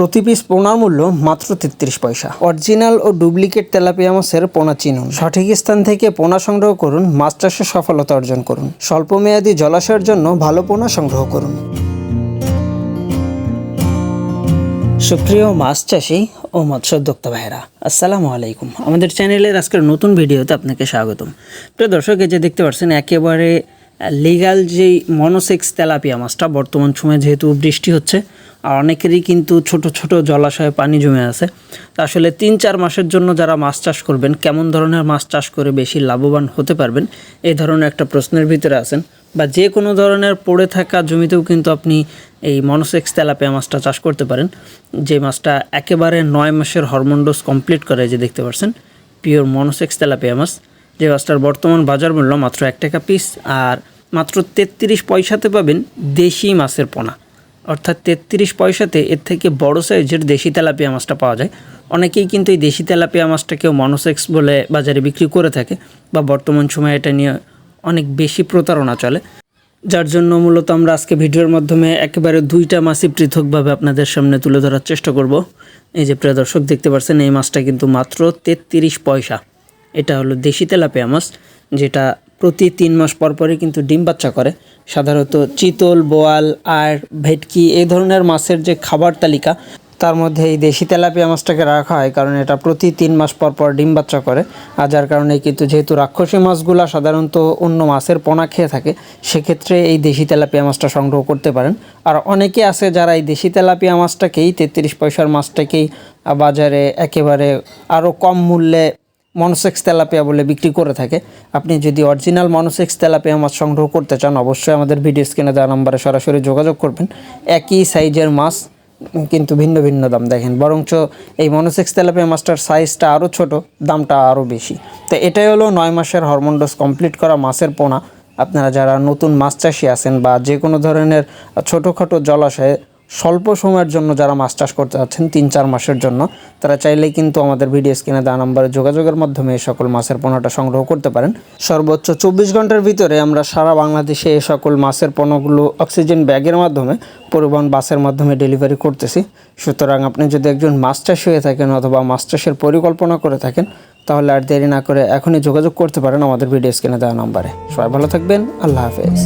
প্রতি পিস পোনার মূল্য মাত্র তেত্রিশ পয়সা। অরিজিনাল ও ডুপ্লিকেট তেলাপিয়া মাছের পোনা চিনুন। সঠিক স্থান থেকে পোনা সংগ্রহ করুন মাছ চাষে সফলতা অর্জন করুন। স্বল্প মেয়াদী জলাশয়ের জন্য ভালো পোনা সংগ্রহ করুন। সুপ্রিয় মাছ চাষি ও মৎস্যোদ্যোক্তা ভাইরা আসসালামু আলাইকুম। আমাদের চ্যানেলের আজকের নতুন ভিডিওতে আপনাকে স্বাগতম। প্রিয় দর্শক যে দেখতে পাচ্ছেন, একেবারে লিগাল যেই মনোসেক্স তেলাপিয়া মাছটা বর্তমান সময়ে যেহেতু বৃষ্টি হচ্ছে আর অনেকেরই কিন্তু ছোট ছোট জলাশয়ে পানি জমে আছে। তো আসলে তিন, চার মাসের জন্য যারা মাছ চাষ করবেন, কেমন ধরনের মাছ চাষ করে বেশি লাভবান হতে পারবেন? এই ধরনের একটা প্রশ্নের ভিতরে আছেন। বা যে কোনো ধরনের পড়ে থাকা জমিতেও কিন্তু আপনি এই মনোসেক্স তেলাপিয়া মাছটা চাষ করতে পারেন। যে মাছটা একেবারে নয় মাসের হরমোন ডোজ কমপ্লিট করে যে দেখতে পাচ্ছেন, পিওর মনোসেক্স তেলাপিয়া মাছ। যে মাছটার বর্তমান বাজার মূল্য মাত্র এক টাকা পিস আর মাত্র তেত্রিশ পয়সাতে পাবেন দেশি মাছের পোনা। অর্থাৎ তেত্রিশ পয়সাতে এর থেকে বড় সাইজের দেশি তেলাপিয়া মাছটা পাওয়া যায়। অনেকেই কিন্তু এই দেশি তেলাপিয়া মাছটাকেও মনোসেক্স বলে বাজারে বিক্রি করে থাকে বা বর্তমান সময়ে এটা নিয়ে অনেক বেশি প্রতারণা চলে। যার জন্য মূলত আমরা আজকে ভিডিওর মাধ্যমে একেবারে দুইটা মাছই পৃথকভাবে আপনাদের সামনে তুলে ধরার চেষ্টা করব। এই যে প্রিয় দর্শক, দেখতে পাচ্ছেন এই মাছটা কিন্তু মাত্র তেত্রিশ পয়সা। এটা হলো দেশি তেলাপিয়া মাছ, যেটা প্রতি তিন মাস পর পরই কিন্তু ডিম বাচ্চা করে। সাধারণত চিতল, বোয়াল আর ভেটকি এই ধরনের মাছের যে খাবার তালিকা, তার মধ্যে এই দেশি তেলাপিয়া মাছটাকে রাখা হয় কারণ এটা প্রতি তিন মাস পর পর ডিম বাচ্চা করে। আর যার কারণে কিন্তু যেহেতু রাক্ষসী মাছগুলা সাধারণত অন্য মাছের পোনা খেয়ে থাকে, সেক্ষেত্রে এই দেশি তেলাপিয়া মাছটা সংগ্রহ করতে পারেন। আর অনেকে আছে যারা এই দেশি তেলাপিয়া মাছটাকেই তেত্রিশ পয়সার মাছটাকেই বাজারে একেবারে আরও কম মূল্যে মনোসেক্স তেলাপিয়া বলে বিক্রি করে থাকে। আপনি যদি অরিজিনাল মনোসেক্স তেলাপিয়া মাছ সংগ্রহ করতে চান, অবশ্যই আমাদের ভিডিও স্ক্রিনে দেওয়া নাম্বারে সরাসরি যোগাযোগ করবেন। একই সাইজের মাছ, কিন্তু ভিন্ন ভিন্ন দাম, দেখেন। বরঞ্চ এই মনোসেক্স তেলাপিয়া মাছটার সাইজটা আরও ছোট, দামটা আরও বেশি। তো এটাই হলো নয় মাসের হরমোন ডোজ কমপ্লিট করা মাছের পোনা। আপনারা যারা নতুন মাছ চাষি আছেন বা যে কোনো ধরনের ছোটোখাটো জলাশয়ে স্বল্প সময়ের জন্য যারা মাছ চাষ করতে যাচ্ছেন, তিন চার মাসের জন্য, তারা চাইলেই কিন্তু আমাদের ভিডিও স্ক্রিনে দেওয়া নাম্বারে যোগাযোগের মাধ্যমে এই সকল মাছের পণ্যটা সংগ্রহ করতে পারেন। সর্বোচ্চ চব্বিশ ঘণ্টার ভিতরে আমরা সারা বাংলাদেশে এই সকল মাছের পণ্যগুলো অক্সিজেন ব্যাগের মাধ্যমে, পরিবহন বাসের মাধ্যমে ডেলিভারি করতেছি। সুতরাং আপনি যদি একজন মাছ চাষি হয়ে থাকেন অথবা মাছ চাষের পরিকল্পনা করে থাকেন, তাহলে আর দেরি না করে এখনই যোগাযোগ করতে পারেন আমাদের ভিডিও স্ক্রিনে দেওয়া নাম্বারে। সবাই ভালো থাকবেন, আল্লাহ হাফেজ।